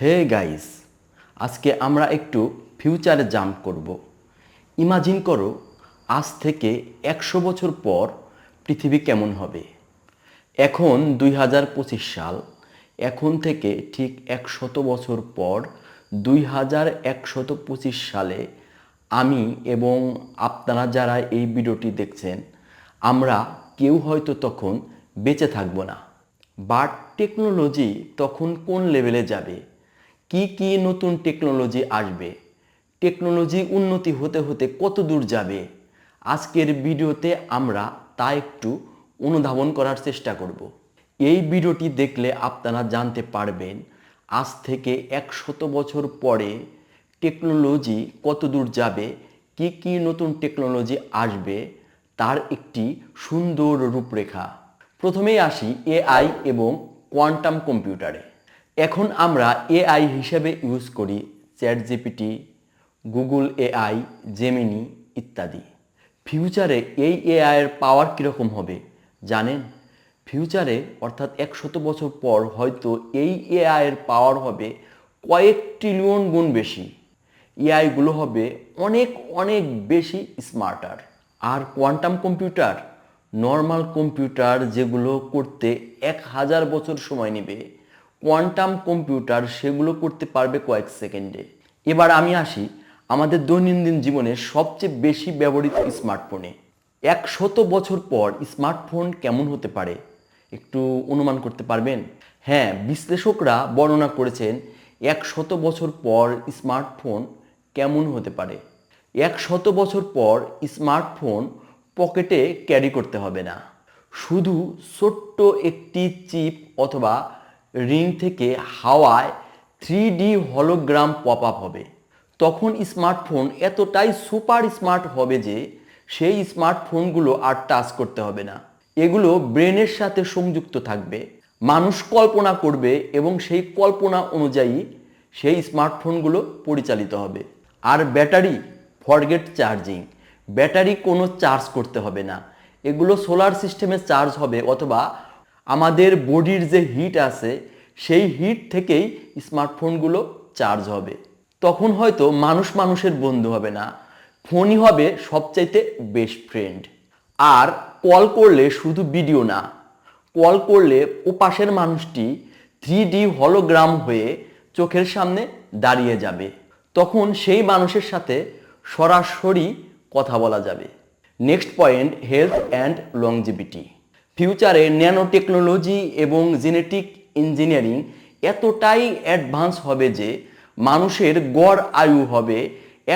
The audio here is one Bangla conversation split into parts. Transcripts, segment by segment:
হে গাইস, আজকে আমরা একটু ফিউচারে জাম্প করব। ইমাজিন করো, আজ থেকে একশো বছর পর পৃথিবী কেমন হবে? এখন দুই হাজার পঁচিশ সাল, এখন থেকে ঠিক একশত বছর পর দুই হাজার একশত পঁচিশ সালে আমি এবং আপনারা যারা এই ভিডিওটি দেখছেন, আমরা কেউ হয়তো তখন বেঁচে থাকব না। বাট টেকনোলজি তখন কোন লেভেলে যাবে? কি কি নতুন টেকনোলজি আসবে? টেকনোলজি উন্নতি হতে হতে কত দূর যাবে? আজকের ভিডিওতে আমরা তা একটু অনুধাবন করার চেষ্টা করব। এই ভিডিওটি দেখলে আপনারা জানতে পারবেন, আজ থেকে একশত বছর পরে টেকনোলজি কত দূর যাবে, কি কি নতুন টেকনোলজি আসবে, তার একটি সুন্দর রূপরেখা। প্রথমেই আসি এআই এবং কোয়ান্টাম কম্পিউটারে এখন আমরা এআই হিসেবে ইউজ করি chat GPT Google AI Gemini ইত্যাদি। ফিউচারে এই এআইয়ের পাওয়ার কীরকম হবে জানেন? ফিউচারে অর্থাৎ একশত বছর পর হয়তো এই এআইয়ের পাওয়ার হবে কয়েক ট্রিলিয়ন গুণ বেশি। এআইগুলো হবে অনেক অনেক বেশি স্মার্টার আর কোয়ান্টাম কম্পিউটার নর্মাল কম্পিউটার যেগুলো করতে এক হাজার বছর সময় নেবে কোয়ান্টাম কম্পিউটার সেগুলো করতে পারবে কয়েক সেকেন্ডে। এবার আমি আসি আমাদের দৈনন্দিন জীবনে সবচেয়ে বেশি ব্যবহৃত স্মার্টফোনে একশত বছর পর স্মার্টফোন কেমন হতে পারে? একটু অনুমান করতে পারবেন? হ্যাঁ বিশ্লেষকরা বর্ণনা করেছেন একশত বছর পর স্মার্টফোন কেমন হতে পারে। একশত বছর পর স্মার্টফোন পকেটে ক্যারি করতে হবে না। শুধু ছোট্ট একটি চিপ অথবা রিং থেকে হাওয়ায় three D hologram pop up হবে। তখন স্মার্টফোন এতটাই সুপার স্মার্ট হবে যে সেই স্মার্টফোনগুলো আর টাচ করতে হবে না। এগুলো ব্রেনের সাথে সংযুক্ত থাকবে। মানুষ কল্পনা করবে এবং সেই কল্পনা অনুযায়ী সেই স্মার্টফোনগুলো পরিচালিত হবে। আর ব্যাটারি, ফরগেট চার্জিং। ব্যাটারি কোনো চার্জ করতে হবে না। এগুলো সোলার সিস্টেমে চার্জ হবে অথবা আমাদের বডির যে হিট আছে সেই হিট থেকেই স্মার্টফোনগুলো চার্জ হবে। তখন হয়তো মানুষ মানুষের বন্ধু হবে না। ফোনই হবে সবচাইতে বেস্ট ফ্রেন্ড। আর কল করলে শুধু ভিডিও না, কল করলে ও পাশের মানুষটি থ্রি ডি হলোগ্রাম হয়ে চোখের সামনে দাঁড়িয়ে যাবে। তখন সেই মানুষের সাথে সরাসরি কথা বলা যাবে। Next point, health and longevity. ফিউচারে ন্যানো টেকনোলজি এবং জেনেটিক ইঞ্জিনিয়ারিং এতটাই অ্যাডভান্স হবে যে মানুষের গড় আয়ু হবে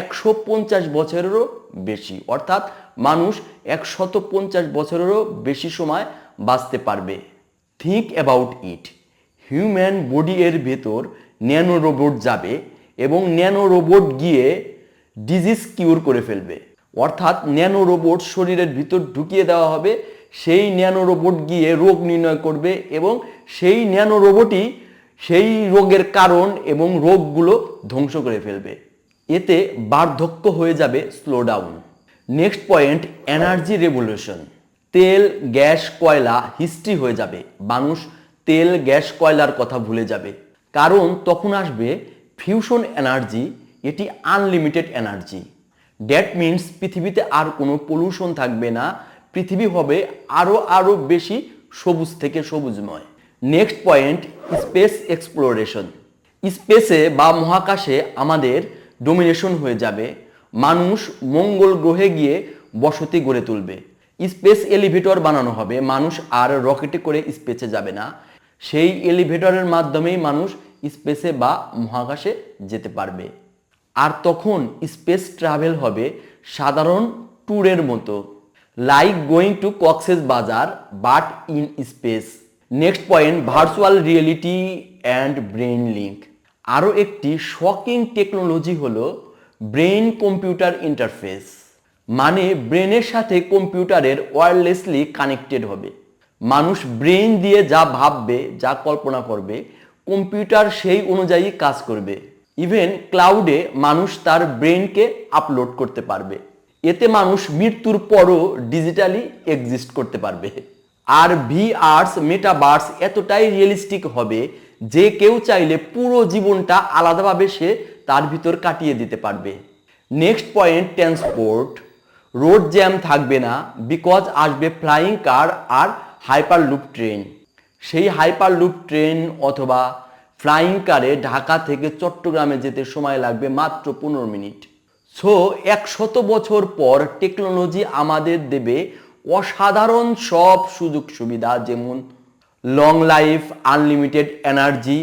একশো পঞ্চাশ বছরেরও বেশি। অর্থাৎ মানুষ একশত পঞ্চাশ বছরেরও বেশি সময় বাঁচতে পারবে। Think about it human body এর ভেতর ন্যানো রোবট যাবে এবং ন্যানো রোবট গিয়ে ডিজিজ কিউর করে ফেলবে। অর্থাৎ ন্যানো রোবট শরীরের ভিতর ঢুকিয়ে দেওয়া হবে সেই ন্যানো রোবট গিয়ে রোগ নির্ণয় করবে এবং সেই ন্যানো রোবটই সেই রোগের কারণ এবং রোগগুলো ধ্বংস করে ফেলবে। এতে বার্ধক্য হয়ে যাবে slow down next point energy revolution তেল, গ্যাস, কয়লা হিস্ট্রি হয়ে যাবে। মানুষ তেল, গ্যাস, কয়লার কথা ভুলে যাবে। কারণ তখন আসবে ফিউশন এনার্জি এটি আনলিমিটেড এনার্জি দ্যাট মিন্স পৃথিবীতে আর কোনো পলিউশন থাকবে না। পৃথিবী হবে আরও আরও বেশি সবুজ থেকে সবুজময়। নেক্সট পয়েন্ট স্পেস এক্সপ্লোরেশন স্পেসে বা মহাকাশে আমাদের ডোমিনেশন হয়ে যাবে। মানুষ মঙ্গল গ্রহে গিয়ে বসতি গড়ে তুলবে। স্পেস এলিভেটর বানানো হবে। মানুষ আর রকেটে করে স্পেসে যাবে না। সেই এলিভেটরের মাধ্যমেই মানুষ স্পেসে বা মহাকাশে যেতে পারবে। আর তখন স্পেস ট্রাভেল হবে সাধারণ ট্যুরের মতো। Like going to Cox's Bazar but in space next point virtual reality and brain link আরও একটি শকিং টেকনোলজি হল ব্রেন কম্পিউটার ইন্টারফেস মানে ব্রেনের সাথে কম্পিউটারের ওয়্যারলেসলি কানেক্টেড হবে। মানুষ ব্রেন দিয়ে যা ভাববে, যা কল্পনা করবে কম্পিউটার সেই অনুযায়ী কাজ করবে। ইভেন ক্লাউডে মানুষ তার ব্রেনকে আপলোড করতে পারবে। এতে মানুষ মৃত্যুর পরও ডিজিটালি এক্সিস্ট করতে পারবে। আর ভি আর্টস মেটাভার্স এতটাই রিয়েলিস্টিক হবে যে কেউ চাইলে পুরো জীবনটা আলাদাভাবে সে তার ভিতর কাটিয়ে দিতে পারবে। Next point transport road jam থাকবে না বিকজ আসবে ফ্লাইং কার আর হাইপার লুপ ট্রেন সেই হাইপার লুপ ট্রেন অথবা ফ্লাইং কারে ঢাকা থেকে চট্টগ্রামে যেতে সময় লাগবে মাত্র পনেরো মিনিট। সো একশত বছর পর টেকনোলজি আমাদের দেবে অসাধারণ সব সুযোগ সুবিধা, যেমন long life unlimited energy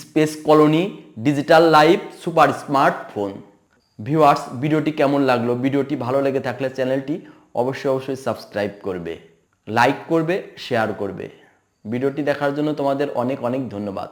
space colony digital life super smartphone viewers ভিডিওটি কেমন লাগল? ভিডিওটি ভালো লেগে থাকলে চ্যানেলটি অবশ্যই অবশ্যই সাবস্ক্রাইব করবে লাইক করবে শেয়ার করবে। ভিডিওটি দেখার জন্য তোমাদের অনেক অনেক ধন্যবাদ।